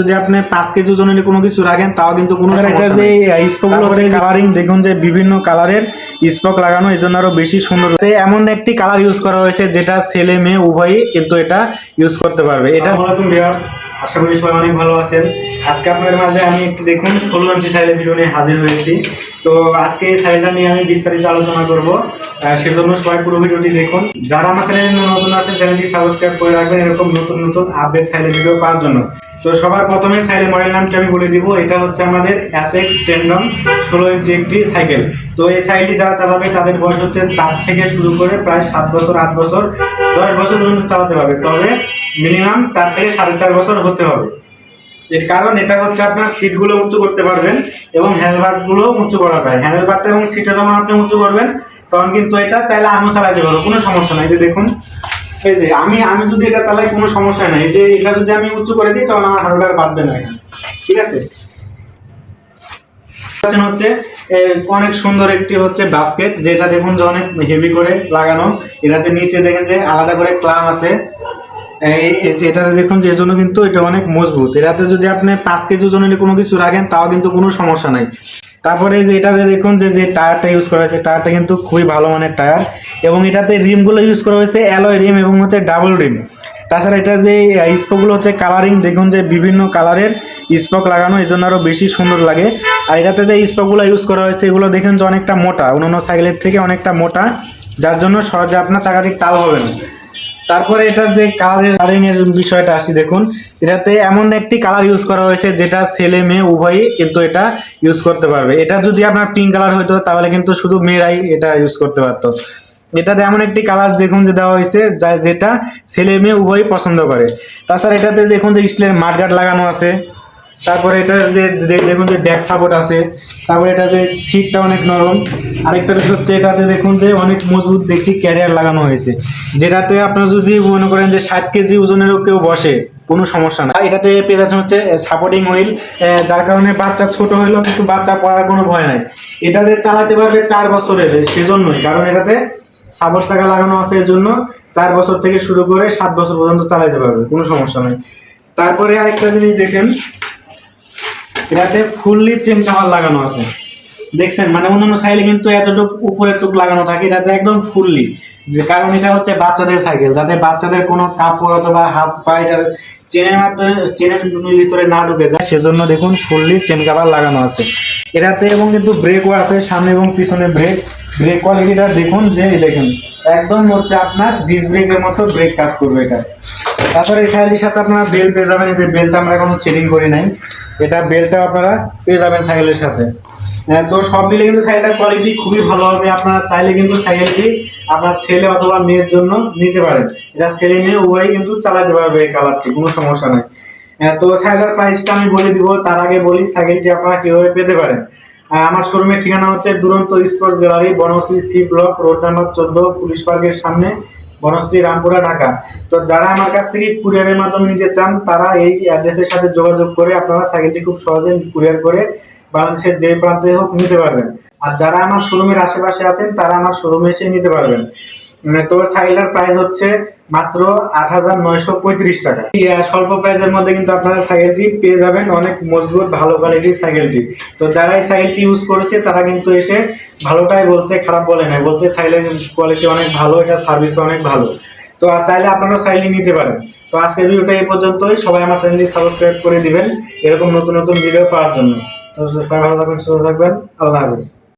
যদি আপনি পাঁচ কেজি ওজনের কোনো কিছু রাখেন তাও কিন্তু কোনো এটা যে স্পোকগুলো হচ্ছে কালারিং দেখুন যে বিভিন্ন কালারের স্পক লাগানো এই জন্য আরও বেশি সুন্দর। এমন একটি কালার ইউজ করা হয়েছে যেটা ছেলে মেয়ে উভয়ই কিন্তু এটা ইউজ করতে পারবে। এটা আশা করি সবাই অনেক ভালো আছেন। আজকে আপনাদের মাঝে আমি একটু দেখুন ষোলো ইঞ্চি সাইলের ভিডিও নিয়ে হাজির হয়েছি। তো আজকে এই সাইলটা নিয়ে আমি বিস্তারিত আলোচনা করব। সেজন্য সবাই পুরো ভিডিওটি দেখুন। যারা আমার চ্যানেলে নতুন আছেন চ্যানেলটি সাবস্ক্রাইব করে রাখবেন এরকম নতুন নতুন আপডেট সাইলের ভিডিও পাওয়ার জন্য। তো সবার প্রথমে সাইলের মডেল নামটি আমি বলে দিব। এটা হচ্ছে আমাদের এসএক্স টেন্ডন ষোলো ইঞ্চি একটি সাইকেল। তো এই সাইকেলটি যারা চালাবে, তাদের বয়স হচ্ছে চার থেকে শুরু করে প্রায় সাত বছর, আট বছর, দশ বছর পর্যন্ত চালাতে পারবে। তবে মিনিমাম চার থেকে সাড়ে চার বছর হতে হবে। এর কারণ এটা হচ্ছে আপনার সিটগুলো উঁচু করতে পারবেন এবং হ্যান্ডবারগুলো উঁচু করা যায়। হ্যান্ডবারটা এবং সিটটা যখন আপনি উঁচু করবেন, তখন কিন্তু এটা চাইলে আমিও চালাতে পারব, কোনো সমস্যা নাই। যে দেখুন এই যে, আমি আমি যদি এটা চালাই, কোনো সমস্যা নাই। যে, এটা যদি আমি উঁচু করে দিই তখন আমার হ্যান্ডবার বাঁধবে না ঠিক আছে? হচ্ছে অনেক সুন্দর একটি হচ্ছে বাস্কেট যেটা দেখুন যে অনেক হেভি করে লাগানো। এটাতে নিচে দেখেন যে আলাদা করে ক্লাম আছে। এটাতে দেখুন যে জন্য কিন্তু এটা অনেক মজবুত। এটাতে যদি আপনি পাঁচ কেজি ওজনের কোনো কিছু রাখেন, তাও কিন্তু কোনো সমস্যা নাই। তারপরে যে এটাতে দেখুন যে যে টায়ারটা ইউজ করা হয়েছে, টায়ারটা কিন্তু খুবই ভালো মানের টায়ার। এবং এটাতে রিমগুলো ইউজ করা হয়েছে অ্যালয় রিম এবং হচ্ছে ডাবল রিম তাছাড়া এটা যে স্পকগুলো হচ্ছে কালারিং দেখুন যে বিভিন্ন কালারের স্পক লাগানো এই জন্য আরও বেশি সুন্দর লাগে। আর এটাতে যে স্পকগুলো ইউজ করা হয়েছে, এগুলো দেখুন যে অনেকটা মোটা, অন্যান্য সাইকেলের থেকে অনেকটা মোটা। যার জন্য সহজে আপনার চাকাটি টাল হবে না। তারপরে এটার যে কালারের কালারিং এর বিষয়টা আসি, দেখুন। এটাতে এমন একটি কালার ইউজ করা হয়েছে যেটা ছেলে, মেয়ে, উভয়ই কিন্তু এটা ইউজ করতে পারবে। এটা যদি আপনার পিঙ্ক কালার হতো তাহলে কিন্তু শুধু মেয়েরাই এটা ইউজ করতে পারতো। এটাতে এমন একটি কালার দেখুন যে দেওয়া হয়েছে, যা যেটা ছেলে, মেয়ে উভয়ই পছন্দ করে। তাছাড়া এটাতে দেখুন যে স্টিলের মাঠগাট লাগানো আছে। তারপরে এটা যে দেখুন যে ব্যাক সাপোর্ট আছে, তারপরে এটা যে সিটটা অনেক নরম। আরেকটা বিষয় হচ্ছে এটাতে দেখুন যে অনেক মজবুত দেখি ক্যারিয়ার লাগানো হয়েছে, যেটাতে আপনার যদি মনে করেন যে ষাট কেজি ওজনেরও কেউ বসে, কোনো সমস্যা না। এটাতে পেয়ে যাচ্ছেন হচ্ছে সাপোর্টিং হুইল যার কারণে বাচ্চা ছোট হলেও কিন্তু বাচ্চা পড়ার কোনো ভয় নাই। এটা যে চালাতে পারবে চার বছরের সেজন্যই। কারণ এটাতে সাপোর্ট চাকা লাগানো আছে এর জন্য, চার বছর থেকে শুরু করে সাত বছর পর্যন্ত চালাতে পারবে, কোনো সমস্যা নেই। তারপরে আরেকটা জিনিস দেখেন এটাতে ফুললি চেন কাভার লাগানো আছে। দেখছেন? মানে অন্যান্য সাইকেলে কিন্তু এতটুকু, উপরে টুক লাগানো থাকে, এটাতে একদম ফুললি যে কারণ এটা হচ্ছে বাচ্চাদের সাইকেল যাতে বাচ্চাদের কোনো কাপড় অথবা হাফ পা এটার চেনের মাধ্যমে চেনের ভিতরে না ঢুকে যায়, সেজন্য দেখুন ফুললি চেন কাভার লাগানো আছে। এটাতে এবং কিন্তু ব্রেকও আছে, সামনে এবং পিছনে ব্রেক ব্রেক কোয়ালিটিটা দেখুন যে দেখুন, একদম হচ্ছে আপনার ডিস ব্রেকের মতো ব্রেক কাজ করবে এটা। তারপরে এই সাইকেলটির সাথে আপনারা বেল্ট পেয়ে যাবেন যে বেল্টটা আমরা এখনও সেটিং করি নাই। এটা বেল্টটা আপনারা পেয়ে যাবেন সাইকেলের সাথে। হ্যাঁ, তো সব মিলে কিন্তু সাইকেলটার কোয়ালিটি খুবই ভালো হবে। আপনারা চাইলে কিন্তু সাইকেলটি আপনার ছেলে অথবা মেয়ের জন্য নিতে পারেন। এটা ছেলে মেয়ে উভয়ই কিন্তু চালাতে পারবে এই কালারটি কোনো সমস্যা নেই। হ্যাঁ, তো সাইকেলের প্রাইসটা আমি বলে দিব তার আগে বলি সাইকেলটি আপনারা কীভাবে পেতে পারেন। আমার শোরুমের ঠিকানা হচ্ছে Duranta sports gallery Banasree C block road number চোদ্দ পুলিশ পার্কের সামনে। বনশ্রী রামপুরা ঢাকা। তো যারা আমার কাছ থেকে কুরিয়ারের মাধ্যমে নিতে চান, তারা এই অ্যাড্রেসের সাথে যোগাযোগ করে আপনারা সাইকেলটি খুব সহজে কুরিয়ার করে বাংলাদেশের যে প্রান্তে হোক নিতে পারবেন। আর যারা আমার শোরুমের আশেপাশে আছেন, তারা আমার শোরুমে এসে নিতে পারবেন। তো সাইকেলের প্রাইস হচ্ছে মাত্র আট হাজার নয়শো পঁয়ত্রিশ টাকা। স্বল্প প্রাইসের মধ্যে কিন্তু আপনারা সাইকেলটি পেয়ে যাবেন, অনেক মজবুত, ভালো কোয়ালিটির সাইকেলটি। তো যারা এই সাইকেলটি ইউজ করেছে, তারা কিন্তু এসে ভালোটাই বলছে, খারাপ বলে বলছে কোয়ালিটি অনেক ভালো, এটা সার্ভিস অনেক ভালো। তো চাইলে আপনারাও সাইকেল নিতে পারেন। তো আজকের ভিডিওটা এই পর্যন্তই। সবাই আমার চ্যানেলটি সাবস্ক্রাইব করে দিবেন। এরকম নতুন নতুন ভিডিও পাওয়ার জন্য। তো সবাই ভালো থাকবেন, সুস্থ থাকবেন। আল্লাহ হাফিজ।